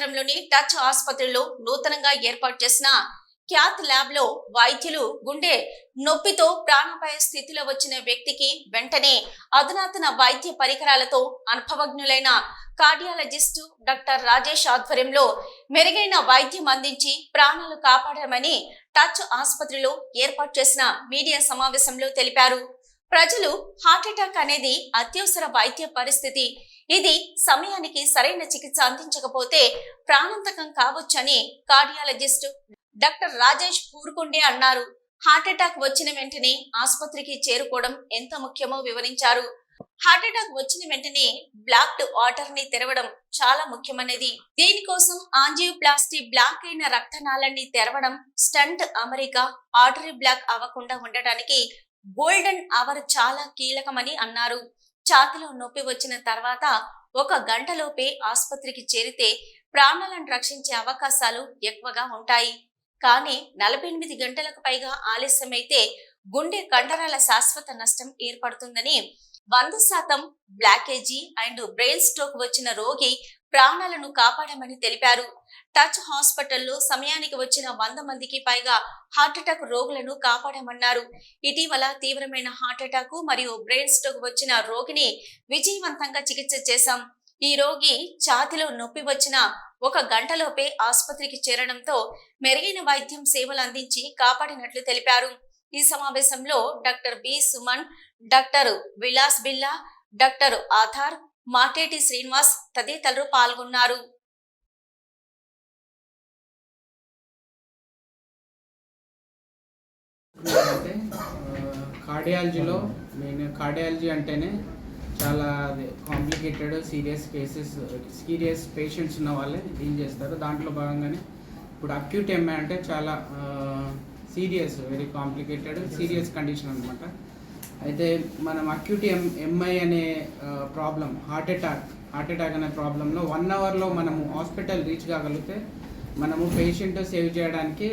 నగరంలోని టచ్ ఆసుపత్రిలో నూతనంగా ఏర్పాటు చేసిన క్యాత్ ల్యాబ్లో వైద్యులు గుండె నొప్పితో ప్రాణాపాయ స్థితిలో వచ్చిన వ్యక్తికి వెంటనే అధునాతన వైద్య పరికరాలతో అనుభవజ్ఞులైన కార్డియాలజిస్టు డాక్టర్ రాజేష్ ఆధ్వర్యంలో మెరుగైన వైద్యం అందించి ప్రాణాలు కాపాడమని టచ్ ఆసుపత్రిలో ఏర్పాటు చేసిన మీడియా సమావేశంలో తెలిపారు. ప్రజలు హార్ట్అటాక్ అనేది అత్యవసర వైద్య పరిస్థితి ఇది సమయానికి సరైన చికిత్స అందించకపోతే ప్రాణాంతకం కావచ్చని కార్డియాలజిస్ట్ డాక్టర్ రాజేష్ పూరుకుండే అన్నారు. హార్ట్ అటాక్ వచ్చిన వెంటనే ఆసుపత్రికి చేరుకోవడం ఎంత ముఖ్యమో వివరించారు. హార్ట్ అటాక్ వచ్చిన వెంటనే బ్లాక్డ్ వాటర్ని తెరవడం చాలా ముఖ్యమైనది. దీనికోసం ఆంజియోప్లాస్టీ బ్లాక్ అయిన రక్తనాళాన్ని తెరవడం స్టంట్ అమరిక ఆర్టరీ బ్లాక్ అవ్వకుండా ఉండటానికి గోల్డెన్ అవర్ చాలా కీలకమని అన్నారు. ఛాతిలో నొప్పి వచ్చిన తర్వాత ఒక గంటలోపే ఆసుపత్రికి చేరితే ప్రాణాలను రక్షించే అవకాశాలు ఎక్కువగా ఉంటాయి. కానీ నలభై ఎనిమిది గంటలకు పైగా ఆలస్యమైతే గుండె కండరాల శాశ్వత నష్టం ఏర్పడుతుందని వంద శాతం బ్లాకేజీ అండ్ బ్రెయిన్ స్ట్రోక్ వచ్చిన రోగి ప్రాణాలను కాపాడమని తెలిపారు. టచ్ హాస్పిటల్లో సమయానికి వచ్చిన వంద మందికి పైగా హార్ట్ అటాక్ రోగులను కాపాడమన్నారు. ఇటీవల తీవ్రమైన హార్ట్ అటాక్ మరియు బ్రెయిన్ స్ట్రోక్ వచ్చిన రోగిని విజయవంతంగా చికిత్స చేశాం. ఈ రోగి ఛాతిలో నొప్పి వచ్చిన ఒక గంటలోపే ఆసుపత్రికి చేరడంతో మెరుగైన వైద్యం సేవలు అందించి కాపాడినట్లు తెలిపారు. ఈ సమావేశంలో doctor B Suman doctor Vilas Billa doctor Aadhar Mateti Srinivas తదితరులు పాల్గొన్నారు. అంటే కార్డియాలజీలో మెయిన్ కార్డియాలజీ అంటేనే చాలా complicated serious cases serious patients ఉన్న వాళ్ళే డీల్ చేస్తారు. దాంట్లో భాగంగానే ఇప్పుడు అక్యూట్ ఎంఐ అంటే చాలా serious very complicated serious condition అనమాట అయితే మనం అక్యూట్ ఎం ఎంఐ అనే problem heart attack heart attack అనే ప్రాబ్లంలో వన్ అవర్లో మనము హాస్పిటల్ రీచ్ కాగలిగితే మనము పేషెంట్ సేవ్ చేయడానికి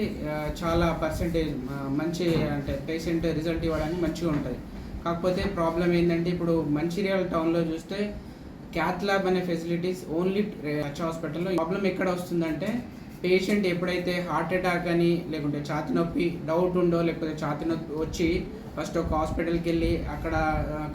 చాలా పర్సంటేజ్ మంచి అంటే పేషెంట్ రిజల్ట్ ఇవ్వడానికి మంచిగా ఉంటుంది. కాకపోతే ప్రాబ్లం ఏంటంటే ఇప్పుడు మంచిర్యాల టౌన్లో చూస్తే క్యాత్ ల్యాబ్ అనే ఫెసిలిటీస్ ఓన్లీ హెచ్ హాస్పిటల్లో ప్రాబ్లం ఎక్కడ వస్తుందంటే పేషెంట్ ఎప్పుడైతే హార్ట్ అటాక్ అని లేకుంటే ఛాతి నొప్పి డౌట్ ఉండో లేకపోతే ఛాతి నొప్పి వచ్చి ఫస్ట్ ఒక హాస్పిటల్కి వెళ్ళి అక్కడ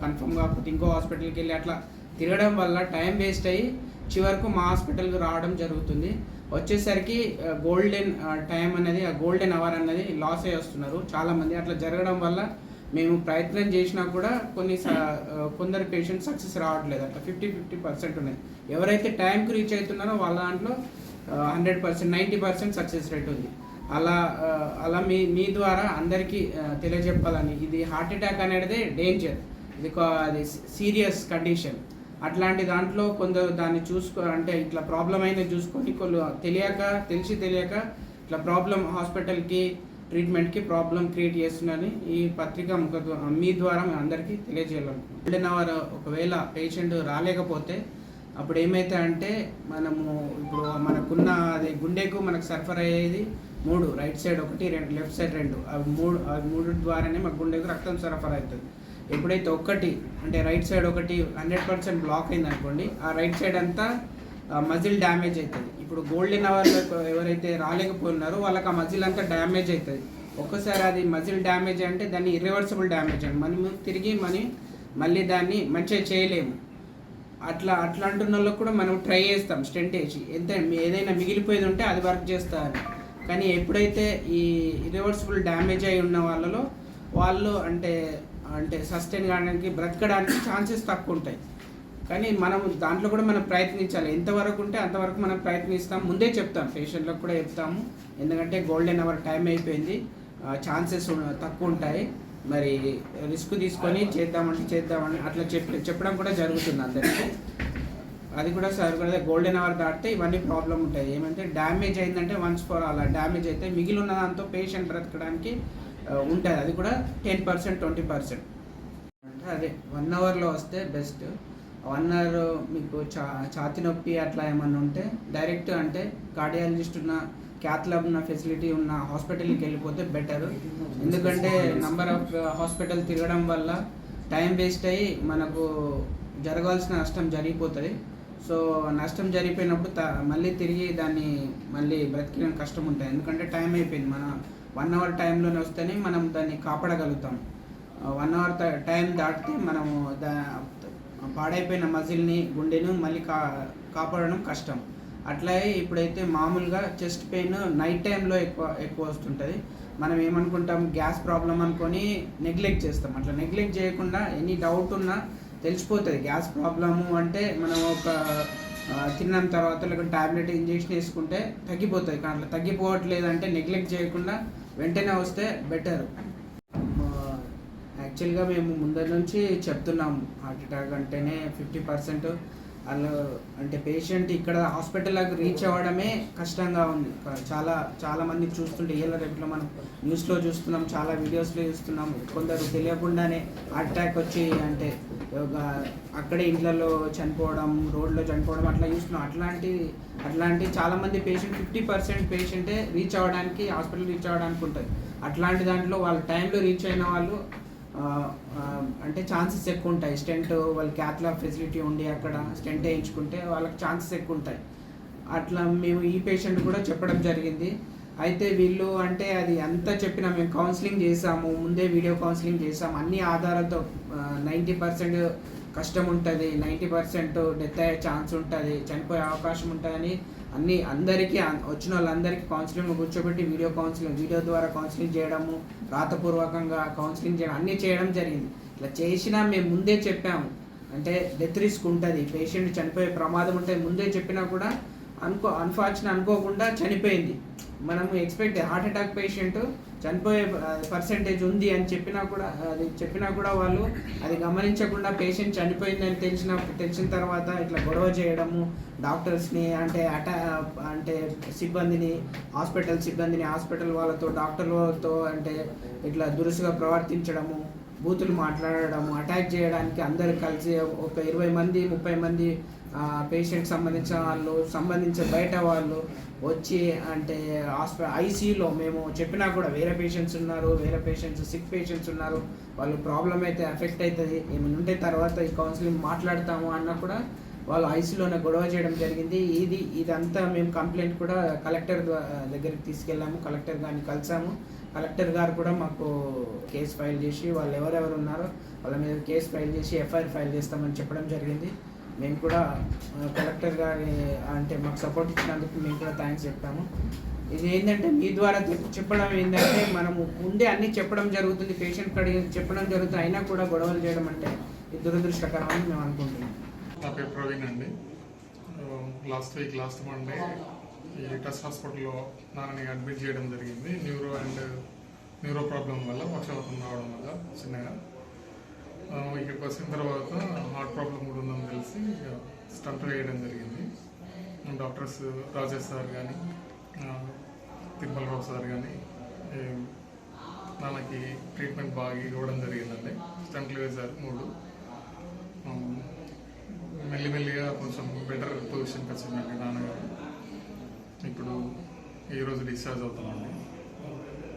కన్ఫర్మ్ కాకపోతే ఇంకో హాస్పిటల్కి వెళ్ళి అట్లా తిరగడం వల్ల టైం వేస్ట్ అయ్యి చివరకు మా హాస్పిటల్కి రావడం జరుగుతుంది. వచ్చేసరికి గోల్డెన్ టైం అనేది ఆ గోల్డెన్ అవర్ అనేది లాస్ అయ్యి వస్తున్నారు. చాలామంది అట్లా జరగడం వల్ల మేము ప్రయత్నం చేసినా కూడా కొన్ని కొందరు పేషెంట్ సక్సెస్ రావట్లేదు. అట్లా ఫిఫ్టీ ఫిఫ్టీ పర్సెంట్ ఉన్నాయి. ఎవరైతే టైంకి రీచ్ అవుతున్నారో వాళ్ళ దాంట్లో hundred percent ninety percent success rate ఉంది. అలా అలా మీ మీ ద్వారా అందరికీ తెలియజెప్పాలని. ఇది హార్ట్ అటాక్ అనేది డేంజర్ ఇది అది సీరియస్ కండిషన్ అట్లాంటి దాంట్లో కొందరు దాన్ని చూసుకో అంటే ఇట్లా ప్రాబ్లం అయితే చూసుకొని కొన్ని తెలియక తెలిసి తెలియక ఇట్లా ప్రాబ్లం హాస్పిటల్కి ట్రీట్మెంట్కి ప్రాబ్లం క్రియేట్ చేస్తున్నారని ఈ పత్రిక ముఖ మీ ద్వారా మేము అందరికీ తెలియజేయాలనుకుంటున్నాం గోల్డెన్ అవర్ ఒకవేళ పేషెంట్ రాలేకపోతే అప్పుడు ఏమైతే అంటే మనము ఇప్పుడు మనకున్న అది గుండెకు మనకు సరఫరా అయ్యేది మూడు రైట్ సైడ్ ఒకటి రెండు లెఫ్ట్ సైడ్ రెండు. అవి మూడు అవి మూడు ద్వారానే మన గుండెకు రక్తం సరఫరా అవుతుంది. ఎప్పుడైతే ఒక్కటి అంటే రైట్ సైడ్ ఒకటి హండ్రెడ్ పర్సెంట్ బ్లాక్ అయింది అనుకోండి ఆ రైట్ సైడ్ అంతా మజిల్ డ్యామేజ్ అవుతుంది. ఇప్పుడు గోల్డెన్ అవర్లో ఎవరైతే రాలేకపోతున్నారో వాళ్ళకి ఆ మజిల్ అంతా డ్యామేజ్ అవుతుంది. ఒక్కసారి అది మజిల్ డ్యామేజ్ అంటే దాన్ని ఇర్రివర్సిబుల్ డ్యామేజ్ అండి మనము తిరిగి మనీ మళ్ళీ దాన్ని మంచిగా చేయలేము. అట్లా అట్లా అంటున్న వాళ్ళకి కూడా మనం ట్రై చేస్తాం స్టెంట్ వేసి. ఎంత ఏదైనా మిగిలిపోయేది ఉంటే అది వర్క్ చేస్తారు కానీ ఎప్పుడైతే ఈ ఇరివర్సిబుల్ డ్యామేజ్ అయి ఉన్న వాళ్ళలో వాళ్ళు అంటే అంటే సస్టైన్ కావడానికి బ్రతకడానికి ఛాన్సెస్ తక్కువ ఉంటాయి. కానీ మనం దాంట్లో కూడా మనం ప్రయత్నించాలి. ఎంతవరకు ఉంటే అంతవరకు మనం ప్రయత్నిస్తాం. ముందే చెప్తాం. పేషెంట్లకు కూడా చెప్తాము. ఎందుకంటే గోల్డెన్ అవర్ టైం అయిపోయింది. ఛాన్సెస్ తక్కువ ఉంటాయి. మరి రిస్క్ తీసుకొని చేద్దామంటే చేద్దామని అట్లా చెప్పి చెప్పడం కూడా జరుగుతుంది అందరికీ. అది కూడా సార్ కూడా గోల్డెన్ అవర్ దాటితే ఇవన్నీ ప్రాబ్లం ఉంటాయి. ఏమంటే డ్యామేజ్ అయిందంటే వన్స్ ఫర్ అలా డ్యామేజ్ అయితే మిగిలి ఉన్న దాంతో పేషెంట్ బ్రతకడానికి ఉంటుంది. అది కూడా టెన్ పర్సెంట్ ట్వంటీ పర్సెంట్ అంటే అదే వన్ అవర్లో వస్తే బెస్ట్ వన్ అవర్ మీకు చా ఛాతి నొప్పి అట్లా ఏమన్నా ఉంటే డైరెక్ట్ అంటే కార్డియాలజిస్ట్ ఉన్న క్యాత్ ల్యాబ్ ఉన్న ఫెసిలిటీ ఉన్న హాస్పిటల్కి వెళ్ళిపోతే బెటర్ ఎందుకంటే నంబర్ ఆఫ్ హాస్పిటల్ తిరగడం వల్ల టైం వేస్ట్ అయ్యి మనకు జరగాల్సిన నష్టం జరిగిపోతుంది. సో నష్టం జరిగిపోయినప్పుడు త మళ్ళీ తిరిగి దాన్ని మళ్ళీ బ్రతికిన కష్టం ఉంటుంది ఎందుకంటే టైం అయిపోయింది. మన వన్ అవర్ టైంలోనే వస్తేనే మనం దాన్ని కాపాడగలుగుతాం. వన్ అవర్ టైం దాటితే మనము దా పాడైపోయిన మజిల్ని గుండెను మళ్ళీ కా కాపాడడం కష్టం. అట్లాగే ఇప్పుడైతే మామూలుగా చెస్ట్ పెయిన్ నైట్ టైంలో ఎక్కువ ఎక్కువ వస్తుంటుంది. మనం ఏమనుకుంటాం గ్యాస్ ప్రాబ్లం అనుకొని నెగ్లెక్ట్ చేస్తాం. అట్లా నెగ్లెక్ట్ చేయకుండా ఎనీ డౌట్ ఉన్నా తెలిసిపోతుంది. గ్యాస్ ప్రాబ్లము అంటే మనం ఒక తిన్న తర్వాత లేకుంటే టాబ్లెట్ ఇంజెక్షన్ వేసుకుంటే తగ్గిపోతుంది. కానీ అట్లా తగ్గిపోవట్లేదు అంటే నెగ్లెక్ట్ చేయకుండా వెంటనే వస్తే బెటర్. యాక్చువల్గా మేము ముందర నుంచి చెప్తున్నాం హార్ట్ అటాక్ అంటేనే ఫిఫ్టీ పర్సెంట్ అలా అంటే పేషెంట్ ఇక్కడ హాస్పిటల్కి రీచ్ అవ్వడమే కష్టంగా ఉంది. చాలా చాలా మంది చూస్తుంటే ఏళ్ళ రేపులో మనం న్యూస్లో చూస్తున్నాం చాలా వీడియోస్లో చూస్తున్నాం. కొందరు తెలియకుండానే అటాక్ వచ్చి అంటే ఒక అక్కడే ఇండ్లలో చనిపోవడం రోడ్లో చనిపోవడం అట్లా చూస్తున్నాం. అట్లాంటి అట్లాంటి చాలామంది పేషెంట్ ఫిఫ్టీ పర్సెంట్ పేషెంటే రీచ్ అవ్వడానికి హాస్పిటల్ రీచ్ అవ్వడానికి ఉంటుంది అట్లాంటి దాంట్లో వాళ్ళ టైంలో రీచ్ అయిన వాళ్ళు అంటే ఛాన్సెస్ ఎక్కువ ఉంటాయి స్టెంట్ వాళ్ళ క్యాథ్లా ఫెసిలిటీ ఉండి అక్కడ స్టెంట్ వేయించుకుంటే వాళ్ళకి ఛాన్సెస్ ఎక్కువ ఉంటాయి అట్లా మేము ఈ పేషెంట్ కూడా చెప్పడం జరిగింది. అయితే వీళ్ళు అంటే అది అంతా చెప్పినా మేము కౌన్సిలింగ్ చేసాము ముందే వీడియో కౌన్సిలింగ్ చేసాము. అన్ని ఆధారాలతో నైంటీ పర్సెంట్ కష్టం ఉంటుంది నైంటీ పర్సెంట్ డెత్ అయ్యే ఛాన్స్ ఉంటుంది చనిపోయే అవకాశం ఉంటుందని అన్ని అందరికీ వచ్చిన వాళ్ళందరికీ కౌన్సిలింగ్ కూర్చోబెట్టి వీడియో కౌన్సిలింగ్ వీడియో ద్వారా కౌన్సిలింగ్ చేయడము రాతపూర్వకంగా కౌన్సిలింగ్ చేయడం అన్నీ చేయడం జరిగింది. ఇట్లా చేసినా మేము ముందే చెప్పాము. అంటే డెత్ రిస్క్ ఉంటుంది పేషెంట్ చనిపోయే ప్రమాదం ఉంటుంది ముందే చెప్పినా కూడా అనుకో అన్ఫార్చునేట్ అనుకోకుండా చనిపోయింది. మనము ఎక్స్పెక్ట్ హార్ట్ అటాక్ పేషెంట్ చనిపోయే పర్సెంటేజ్ ఉంది అని చెప్పినా కూడా అది చెప్పినా కూడా వాళ్ళు అది గమనించకుండా పేషెంట్ చనిపోయిందని తెలిసిన తెలిసిన తర్వాత ఇట్లా గొడవ చేయడము డాక్టర్స్ని అంటే అటా అంటే సిబ్బందిని హాస్పిటల్ సిబ్బందిని హాస్పిటల్ వాళ్ళతో డాక్టర్లతో అంటే ఇట్లా దురుసుగా ప్రవర్తించడము బూతులు మాట్లాడడము అటాక్ చేయడానికి అందరు కలిసి ఒక ఇరవై మంది ముప్పై మంది పేషెంట్ సంబంధించిన వాళ్ళు సంబంధించిన బయట వాళ్ళు వచ్చి అంటే హాస్పిటల్ ఐసీలో మేము చెప్పినా కూడా వేరే పేషెంట్స్ ఉన్నారు వేరే పేషెంట్స్ సిక్ పేషెంట్స్ ఉన్నారు. వాళ్ళు ప్రాబ్లం అయితే ఎఫెక్ట్ అవుతుంది ఏమైనా ఉంటే తర్వాత ఈ కౌన్సిలింగ్ మాట్లాడతాము అన్నా కూడా వాళ్ళు ఐసీలోనే గొడవ చేయడం జరిగింది. ఇది ఇదంతా మేము కంప్లైంట్ కూడా కలెక్టర్ దగ్గరికి తీసుకెళ్ళాము. కలెక్టర్ గారిని కలిసాము. కలెక్టర్ గారు కూడా మాకు కేసు ఫైల్ చేసి వాళ్ళు ఎవరెవరు ఉన్నారో వాళ్ళ మీద కేసు ఫైల్ చేసి ఎఫ్ఐఆర్ ఫైల్ చేస్తామని చెప్పడం జరిగింది. మేము కూడా కలెక్టర్ గారి అంటే మాకు సపోర్ట్ ఇచ్చినందుకు మేము కూడా థ్యాంక్స్ చెప్తాము. ఇది ఏంటంటే మీ ద్వారా చెప్పడం ఏంటంటే మనము ఉండే అన్నీ చెప్పడం జరుగుతుంది పేషెంట్ కడిగి చెప్పడం జరుగుతుంది అయినా కూడా గొడవలు చేయడం అంటే ఇది దురదృష్టకరం అని మేము అనుకుంటున్నాం. నా పేరు ప్రవీణ్ అండి. లాస్ట్ వీక్ లాస్ట్ మండే ఈ టెస్ట్ హాస్పిటల్లో నాన్నని అడ్మిట్ చేయడం జరిగింది. న్యూరో అండ్ న్యూరో ప్రాబ్లం వల్ల పక్షవాతం రావడం వల్ల చిన్నగా. ఇక్కడికి వచ్చిన తర్వాత హార్ట్ ప్రాబ్లం కూడా ఉందని తెలిసి స్టంట్ వేయడం జరిగింది. డాక్టర్స్ రాజేష్ సార్ కానీ తిరుమలరావు సార్ కానీ నాన్నకి ట్రీట్మెంట్ బాగా ఇవ్వడం జరిగిందండి. స్టంట్లు వేశారు మూడు. మెల్లిమెల్లిగా కొంచెం బెటర్ పొజిషన్కి వచ్చిందండి నాన్నగారు. ఇప్పుడు ఈరోజు డిశ్చార్జ్ అవుతామండి